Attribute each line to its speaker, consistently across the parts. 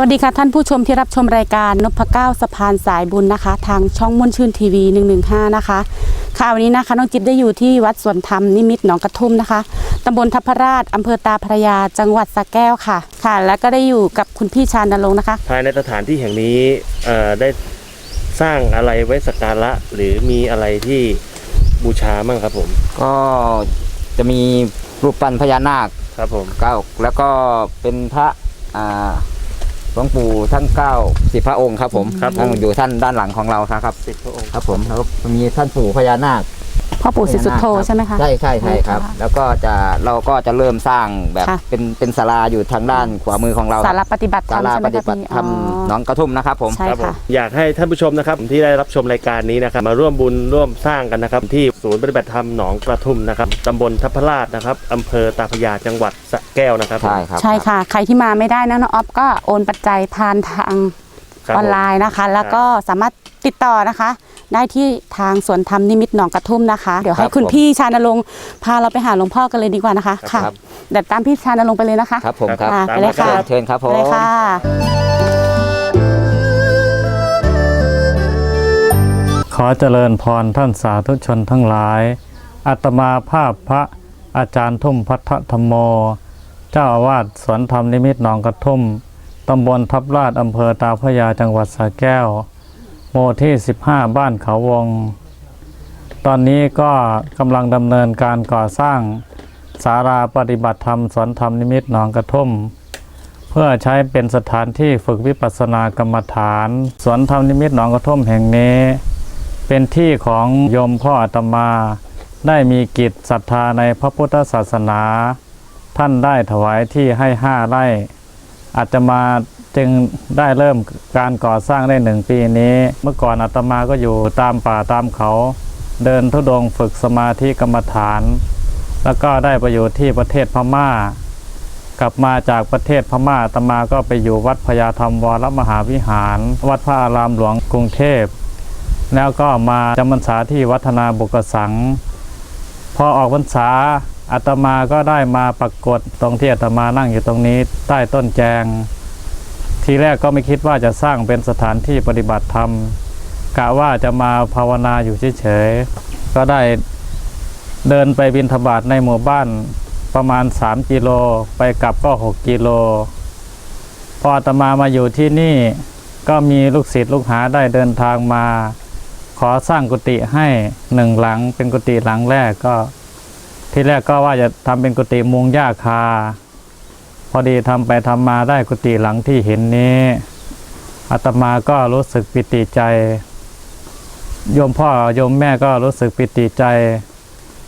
Speaker 1: วัสดีค่ะท่านผู้ชมที่รับชมรายการนพเก้าสะพานสายบุญนะคะ ทางช่องม่วนชื่นทีวี115นะคะค่ะวันนี้นะคะน้องจิ๊บได้อยู่ที่วัดสวนธรรมนิมิตรหนองกระทุ่มนะคะตำบลทัพพราชอำเภอตาพระยาจังหวัดสระแก้วค่ะ ค่ะ แล้วก็ได้อยู่กับคุณพี่ชานนรงค์นะคะ
Speaker 2: ภายในสถานที่แห่งนี้เอ่อได้สร้างอะไรไว้สักการะหรือมีอะไรที่บูชามั่งครับผม
Speaker 3: ก็จะมีรูปปั้นพญานาค
Speaker 2: ครับผม
Speaker 3: เก้าแล้วก็เป็นพระอ่า หลวงปู่ทั้งเก้าสิบพระองค์ครับผม
Speaker 2: ครับผ
Speaker 3: นั่ง
Speaker 2: ม
Speaker 3: อยู่ท่านด้านหลังของเราครับ
Speaker 2: สิบพระองค์
Speaker 3: ครับผมแล้วก็มีท่านปู่พญานาค
Speaker 1: พ่อปู่ศรีสุโธ
Speaker 3: พญานาค
Speaker 1: ใช่ไหมคะ
Speaker 3: ใช่ใช่ใช่ครับ
Speaker 1: ค่ะ
Speaker 3: แล้วก็จะเราก็จะเริ่มสร้างแบบ
Speaker 1: ค่ะ
Speaker 3: เป็นเป็นศาลาอยู่ทางด้านขวามือของเรา
Speaker 1: สารปฏิบัติธร
Speaker 3: ศาร
Speaker 1: ม
Speaker 3: ลา
Speaker 1: ใช่ไห
Speaker 3: ป
Speaker 1: ม
Speaker 3: ฏิ
Speaker 1: คะ
Speaker 3: บัติ
Speaker 1: พี่
Speaker 3: ธรรมหน้องกระทุ่มนะครับผม
Speaker 1: ใช่
Speaker 2: ครับผม
Speaker 1: ค่ะ
Speaker 2: อยากให้ท่านผู้ชมนะครับที่ได้รับชมรายการนี้นะครับมาร่วมบุญร่วมสร้างกันนะครับ ที่ศูนย์ปฏิบัติธรรมหนองกระทุ่มนะครับตำบลทัพพราชนะครับอำเภอตาพระยาจังหวัดสระแก้วนะครับผม
Speaker 3: ใช่ครับ
Speaker 1: ใช่ค่ะ ใครที่มาไม่ได้นะน้องออฟก็โอนปัจจัยผ่านทาง
Speaker 2: ครับ
Speaker 1: อ
Speaker 2: ผม
Speaker 1: อนไลน์นะคะ แล้วก็สามารถติดต่อนะคะ ได้ที่ทางสวนธรรมนิมิตรหนองกระทุ่มนะคะ เดี๋ยวให้
Speaker 3: ครับ
Speaker 1: คุณ
Speaker 3: ผม
Speaker 1: พี่ชานรงค์พาเราไปหาหลวงพ่อกันเลยดีกว่านะคะค่ะ
Speaker 3: ครับ
Speaker 1: เดี๋ยวตามพี่ชานรงค์ไปเลยนะคะ
Speaker 3: ครับผมครับ
Speaker 1: ค่ะ
Speaker 2: ตาม
Speaker 1: ไปเลย
Speaker 2: มาครั
Speaker 1: ค่ะ
Speaker 2: บ
Speaker 3: เชิญครับผ
Speaker 1: ไป
Speaker 3: ม
Speaker 1: เลยค่ะ
Speaker 4: ขอเจริญพรท่านสาธุชนทั้งหลาย อัตมาภาพพระอาจารย์ทุ่มพัทธธรรมโม เจ้าอาวาสสวนธรรมนิมิตรหนองกระทุ่ม ตำบลทับลาดอำเภอตาพระยาจังหวัดสระแก้ว โมที่ 15 บ้านเขาวง ตอนนี้ก็กำลังดำเนินการก่อสร้างศาลาปฏิบัติธรรมสวนธรรมนิมิตหนองกระทุ่ม เพื่อใช้เป็นสถานที่ฝึกวิปัสสนากรรมฐานสวนธรรมนิมิตหนองกระทุ่มแห่งนี้ เป็นที่ของโยมพ่ออาตมา ได้มีกิจศรัทธาในพระพุทธศาสนา ท่านได้ถวายที่ให้ห้าไร่อาตมา จึงได้เริ่มการก่อสร้างได้หนึ่งปีนี้ เมื่อก่อนอาตมาก็อยู่ตามป่าตามเขา เดินทุดงฝึกสมาธิกรรมฐาน แล้วก็ได้ไปอยู่ที่ประเทศพม่า กลับมาจากประเทศพม่าอาตมาก็ไปอยู่วัดพญาธรรมวรมหาวิหาร วัดพระอารามหลวงกรุงเทพ แล้วก็มาจำพรรษาที่วัฒนาบุกสัง พอออกพรรษาอาตมาก็ได้มาปรากฏตรงที่อาตมานั่งอยู่ตรงนี้ใต้ต้นแจง ทีแรกก็ไม่คิดว่าจะสร้างเป็นสถานที่ปฏิบัติธรรมกะว่าจะมาภาวนาอยู่เฉยๆก็ได้เดินไปบินทบาทในหมู่บ้านประมาณ 3 กิโลไปกลับก็ 6 กิโล พออาตมามาอยู่ที่นี่ก็มีลูกศิษย์ลูกหาได้เดินทางมา ขอสร้างกุฏิให้หนึ่งหลังเป็นกุฏิหลังแรกก็ ที่แรกก็ว่าจะทำเป็นกุฏิมุงหญ้าคา พอดีทำไปทำมาได้กุฏิหลังที่เห็นนี้อาตมาก็รู้สึกปิติใจ โยมพ่อโยมแม่ก็รู้สึกปิติใจ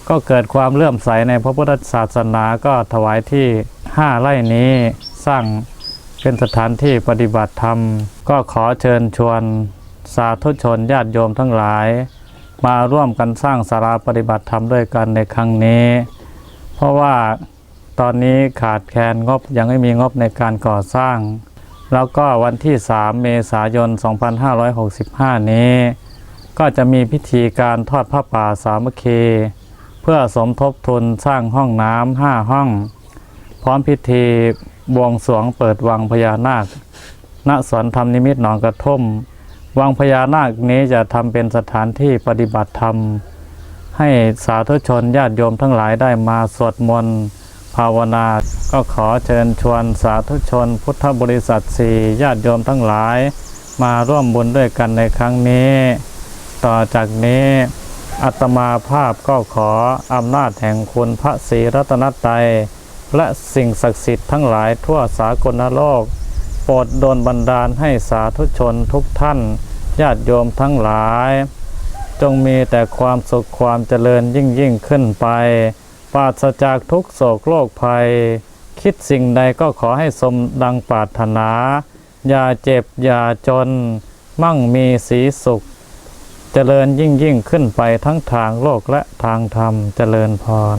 Speaker 4: ก็เกิดความเลื่อมใสในพระพุทธศาสนาก็ถวายที่ห้าไร่นี้สร้างเป็นสถานที่ปฏิบัติธรรม ก็ขอเชิญชวนสาธุชนญาติโยมทั้งหลาย มาร่วมกันสร้างสาราปฏิบัติธรรมด้วยกันในครั้งนี้ เพราะว่า ตอนนี้ขาดแคลนงบยังไม่มีงบในการก่อสร้าง แล้วก็วันที่ 3 เมษายน 2565 นี้ ก็จะมีพิธีการทอดผ้าป่าสามัคคี เพื่อสมทบทุนสร้างห้องน้ำห้าห้อง พร้อมพิธีบวงสรวงเปิดวังพญานาค ณ สวนธรรมนิมิตหนองกระทุ่ม วังพญานาคนี้จะทำเป็นสถานที่ปฏิบัติธรรม ให้สาธุชนญาติโยมทั้งหลายได้มาสวดมนต์ ภาวนา ก็ขอเชิญชวนสาธุชน พุทธบริษัทสี่ญาติโยมทั้งหลาย มาร่วมบุญด้วยกันในครั้งนี้ ต่อจากนี้อัตมาภาพก็ขออำนาจแห่งคุณพระศรีรัตนตรัยและสิ่งศักดิ์สิทธิ์ทั้งหลายทั่วสากลโลก โปรดโดนบันดาลให้สาธุชนทุกท่าน ญาติโยมทั้งหลาย จงมีแต่ความสุขความเจริญยิ่งยิ่งขึ้นไป ปราศจากทุกโศกโรคภัย คิดสิ่งใดก็ขอให้สมดังปรารถนา อย่าเจ็บอย่าจน มั่งมีสีสุข เจริญยิ่งยิ่งขึ้นไปทั้งทางโลกและทางธรรมเจริญพร